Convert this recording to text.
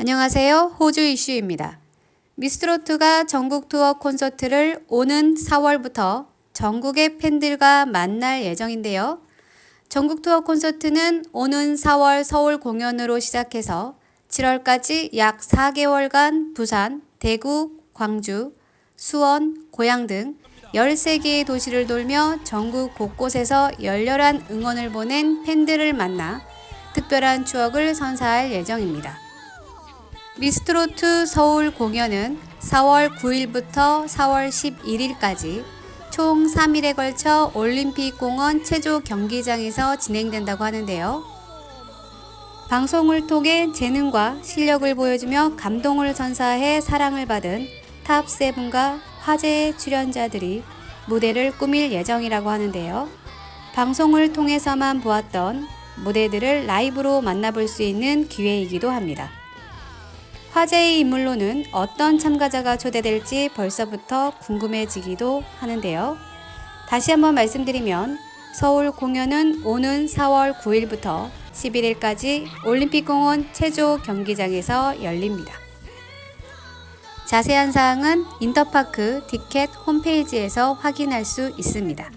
안녕하세요. 호주 이슈입니다. 미스트로트가 전국 투어 콘서트를 오는 4월부터 전국의 팬들과 만날 예정인데요. 전국 투어 콘서트는 오는 4월 서울 공연으로 시작해서 7월까지 약 4개월간 부산, 대구, 광주, 수원, 고양 등 13개의 도시를 돌며 전국 곳곳에서 열렬한 응원을 보낸 팬들을 만나 특별한 추억을 선사할 예정입니다. 미스트로트 서울 공연은 4월 9일부터 4월 11일까지 총 3일에 걸쳐 올림픽공원 체조 경기장에서 진행된다고 하는데요. 방송을 통해 재능과 실력을 보여주며 감동을 선사해 사랑을 받은 탑7과 화제의 출연자들이 무대를 꾸밀 예정이라고 하는데요. 방송을 통해서만 보았던 무대들을 라이브로 만나볼 수 있는 기회이기도 합니다. 화제의 인물로는 어떤 참가자가 초대될지 벌써부터 궁금해지기도 하는데요. 다시 한번 말씀드리면 서울 공연은 오는 4월 9일부터 11일까지 올림픽공원 체조 경기장에서 열립니다. 자세한 사항은 인터파크 티켓 홈페이지에서 확인할 수 있습니다.